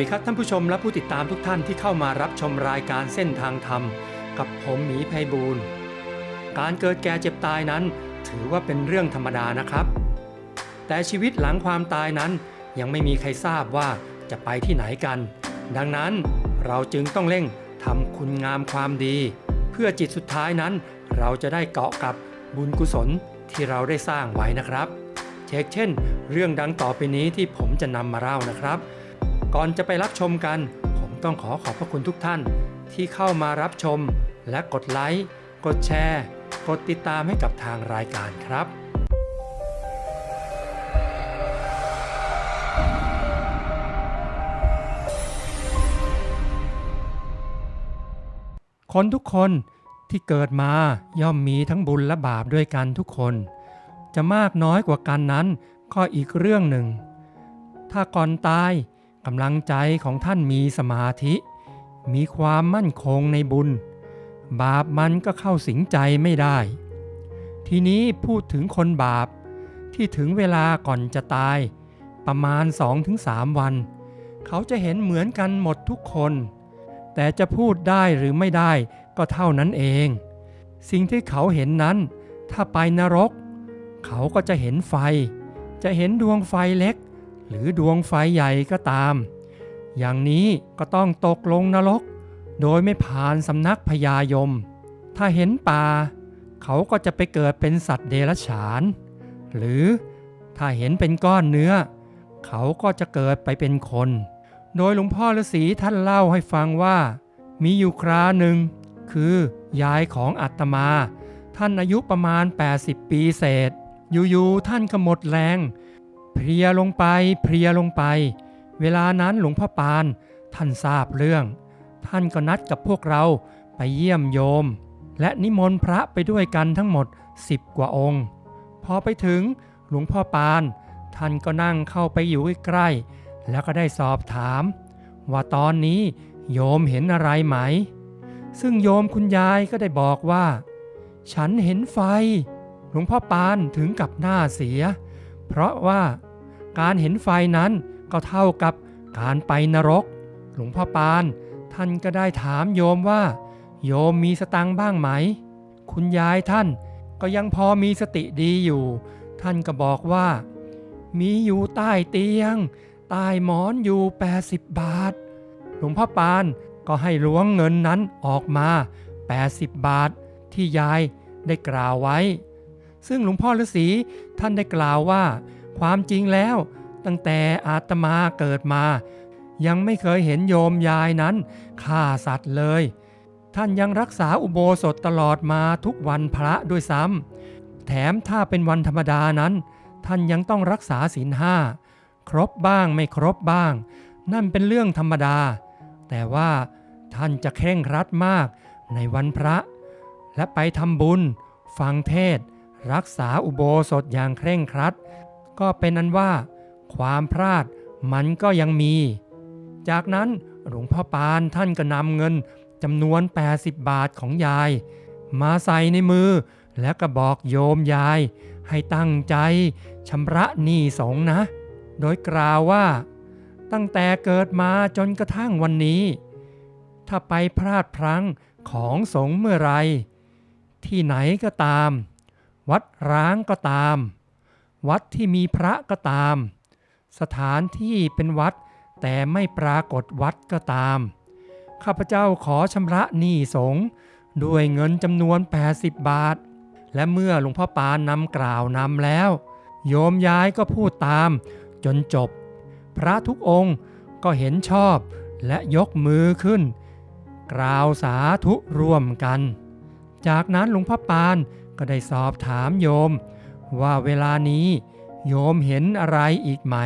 ดีครับท่านผู้ชมและผู้ติดตามทุกท่านที่เข้ามารับชมรายการเส้นทางธรรม กับผมหมีไพบูลการเกิดแก่เจ็บตายนั้น ถือว่าเป็นเรื่องธรรมดานะครับ แต่ชีวิตหลังความตายนั้นยังไม่มีใครทราบว่าจะไปที่ไหนกัน ดังนั้นเราจึงต้องเร่งทำคุณงามความดี เพื่อจิตสุดท้ายนั้น เราจะได้เกาะกับบุญกุศลที่เราได้สร้างไว้นะครับ เช็คเช่น เรื่องดังต่อไปนี้ที่ผมจะนำมาเล่านะครับ ก่อนจะไปรับชมกัน ผมต้องขอขอบพระคุณทุกท่านที่เข้ามารับชม และกดไลค์ กดแชร์ กดติดตามให้กับทางรายการครับคนทุกคนที่เกิดมาย่อมมีทั้งบุญและบาปด้วยกันทุกคน จะมากน้อยกว่ากันนั้นก็อีกเรื่องหนึ่ง ถ้าก่อนตาย กำลังใจของท่านมีสมาธิ มีความมั่นคงในบุญ บาปมันก็เข้าสิงใจไม่ได้ ทีนี้พูดถึงคนบาปที่ถึงเวลาก่อนจะตาย ประมาณ 2-3 วัน เขาจะเห็นเหมือนกันหมดทุกคน แต่จะพูดได้หรือไม่ได้ก็เท่านั้นเอง สิ่งที่เขาเห็นนั้น ถ้าไปนรก เขาก็จะเห็นไฟ จะเห็นดวงไฟเล็ก หรือดวงไฟใหญ่ก็ตาม อย่างนี้ก็ต้องตกลงนรก โดยไม่ผ่านสำนักพญายม ถ้าเห็นป่า เขาก็จะไปเกิดเป็นสัตว์เดรัจฉาน หรือถ้าเห็นเป็นก้อนเนื้อ เขาก็จะเกิดไปเป็นคน โดยหลวงพ่อฤาษีท่านเล่าให้ฟังว่า มีอยู่คราหนึ่ง คือยายของอาตมา ท่านอายุประมาณ 80 ปีเศษ อยู่ๆท่านก็หมดแรง เพลียลงไปเพลียลงไป เวลานั้นหลวงพ่อปาน ท่านทราบเรื่อง ท่านก็นัดกับพวกเราไปเยี่ยมโยม และนิมนต์พระไปด้วยกันทั้งหมด10กว่าองค์ พอไปถึงหลวงพ่อปาน ท่านก็นั่งเข้าไปอยู่ใกล้ๆแล้วก็ได้สอบถาม ว่าตอนนี้โยมเห็นอะไรไหม ซึ่งโยมคุณยายก็ได้บอกว่า ฉันเห็นไฟ หลวงพ่อปานถึงกับหน้าเสีย เพราะว่า การเห็นไฟนั้นก็เท่ากับการไปนรก หลวงพ่อปาน ท่านก็ได้ถามโยมว่า โยมมีสตังบ้างไหม คุณยายท่านก็ยังพอมีสติดีอยู่ ท่านก็บอกว่า มีอยู่ใต้เตียง ใต้หมอนอยู่ 80 บาท หลวงพ่อปานก็ให้ล้วงเงินนั้นออกมา 80 บาท ที่ยายได้กล่าวไว้ ซึ่งหลวงพ่อฤาษีท่านได้กล่าวว่า ความจริงแล้ว ตั้งแต่อาตมาเกิดมา ยังไม่เคยเห็นโยมยายนั้นฆ่าสัตว์เลย ท่านยังรักษาอุโบสถตลอดมาทุกวันพระด้วยซ้ำแถมถ้าเป็นวันธรรมดานั้น ท่านยังต้องรักษาศีลห้าครบบ้างไม่ครบบ้าง นั่นเป็นเรื่องธรรมดา แต่ว่าท่านจะเคร่งครัดมากในวันพระ และไปทำบุญ ฟังเทศ รักษาอุโบสถอย่างเคร่งครัด ก็เป็นนั้นว่า ความพลาดมันก็ยังมี จากนั้นหลวงพ่อปานท่านก็นำเงินจำนวน 80 บาทของยาย มาใส่ในมือ แล้วก็บอกโยมยาย ให้ตั้งใจชำระหนี้สงนะ โดยกล่าวว่า ตั้งแต่เกิดมาจนกระทั่งวันนี้ ถ้าไปพลาดพลั้งของสงเมื่อไร ที่ไหนก็ตาม วัดร้างก็ตาม วัดที่มีพระก็ตาม สถานที่เป็นวัดแต่ไม่ปรากฏวัดก็ตาม ข้าพเจ้าขอชำระหนี้สงฆ์ด้วยเงินจำนวน 80 บาท และเมื่อหลวงพ่อปานนำกล่าวนำแล้ว โยมย้ายก็พูดตาม จนจบ พระทุกองค์ก็เห็นชอบและยกมือขึ้น กล่าวสาธุร่วมกัน จากนั้นหลวงพ่อปานก็ได้สอบถามโยม ว่าเวลานี้โยมเห็นอะไรอีกไหม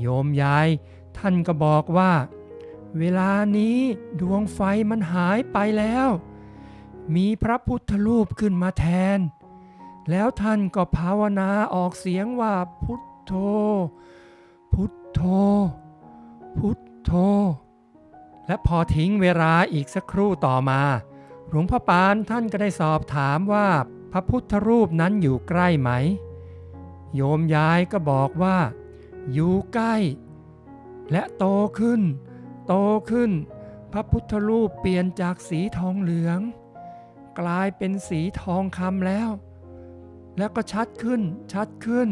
โยมยายท่านก็บอกว่า เวลานี้ดวงไฟมันหายไปแล้ว มีพระพุทธรูปขึ้นมาแทน แล้วท่านก็ภาวนาออกเสียงว่าพุทโธ พุทโธ พุทโธ และพอทิ้งเวลาอีกสักครู่ต่อมา หลวงพ่อปานท่านก็ได้สอบถามว่า พระพุทธรูปนั้นอยู่ใกล้ไหม โยมยายก็บอกว่า อยู่ใกล้ และโตขึ้น โตขึ้น พระพุทธรูปเปลี่ยนจากสีทองเหลือง กลายเป็นสีทองคำแล้ว แล้วก็ชัดขึ้นชัดขึ้น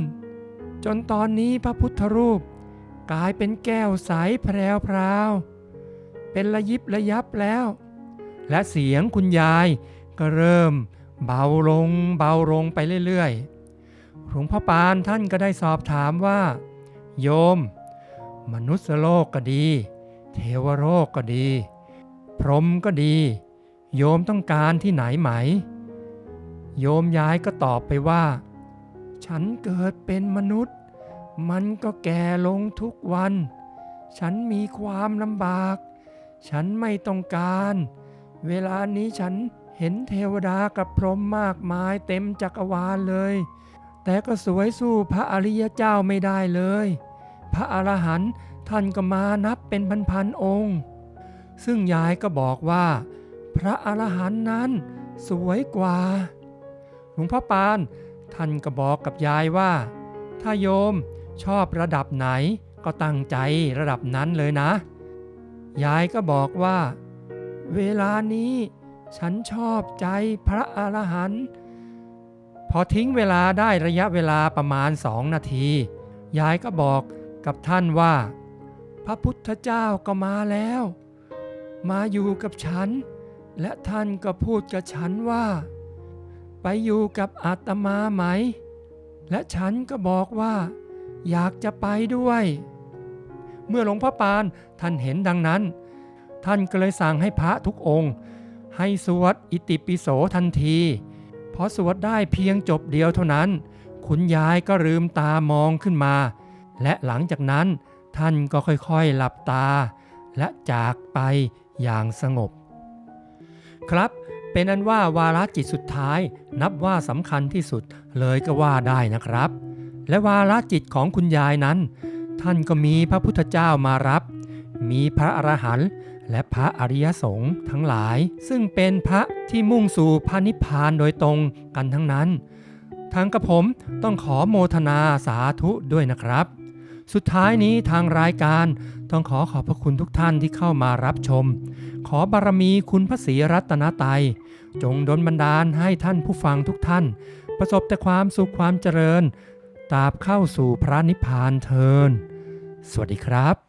จนตอนนี้พระพุทธรูป กลายเป็นแก้วใสแพรวพราวเป็นระยิบระยับแล้ว และเสียงคุณยายก็เริ่ม เบาลงเบาลงไปเรื่อยๆ หลวงพ่อปานท่านก็ได้สอบถามว่า โยม มนุษยโลกก็ดี เทวโลกก็ดี พรหมก็ดี โยมต้องการที่ไหนไหม โยมยายก็ตอบไปว่า ฉันเกิดเป็นมนุษย์ มันก็แก่ลงทุกวัน ฉันมีความลำบาก ฉันไม่ต้องการ เวลานี้ฉัน เห็นเทวดากับพรหมมากมายเต็มจักรวาลเลย แต่ก็สวยสู้พระอริยเจ้าไม่ได้เลย พระอรหันต์ท่านก็มานับเป็นพันๆองค์ ซึ่งยายก็บอกว่า พระอรหันต์นั้นสวยกว่า หลวงพ่อปาน ท่านก็บอกกับยายว่า ถ้าโยมชอบระดับไหนก็ตั้งใจระดับนั้นเลยนะ ยายก็บอกว่า เวลานี้ ฉันชอบใจพระอรหันต์พอทิ้งเวลาได้ระยะเวลาประมาณสองนาที ยายก็บอกกับท่านว่า พระพุทธเจ้าก็มาแล้ว มาอยู่กับฉัน และท่านก็พูดกับฉันว่า ไปอยู่กับอาตมาไหม และฉันก็บอกว่า อยากจะไปด้วย เมื่อหลวงพ่อปานท่านเห็นดังนั้น ท่านก็เลยสั่งให้พระทุกองค์ ให้สวดอิติปิโสทันทีพอสวดได้เพียงจบเดียวเท่านั้น คุณยายก็ลืมตามองขึ้นมา และหลังจากนั้นท่านก็ค่อยๆหลับตา และจากไปอย่างสงบ ครับเป็นอันว่าวาระจิตสุดท้ายนับว่าสำคัญที่สุดเลยก็ว่าได้นะครับ และวาระจิตของคุณยายนั้น ท่านก็มีพระพุทธเจ้ามารับ มีพระอรหันต์ และพระอริยสงฆ์ทั้งหลาย ซึ่งเป็นพระที่มุ่งสู่พระนิพพานโดยตรงกันทั้งนั้นทางกระผมต้องขอโมทนาสาธุด้วยนะครับ สุดท้ายนี้ทางรายการต้องขอขอบพระคุณทุกท่านที่เข้ามารับชม ขอบารมีคุณพระศรีรัตนตรัยจงดลบันดาลให้ท่านผู้ฟังทุกท่าน ประสบแต่ความสุขความเจริญ ตราบเข้าสู่พระนิพพานเทิน สวัสดีครับ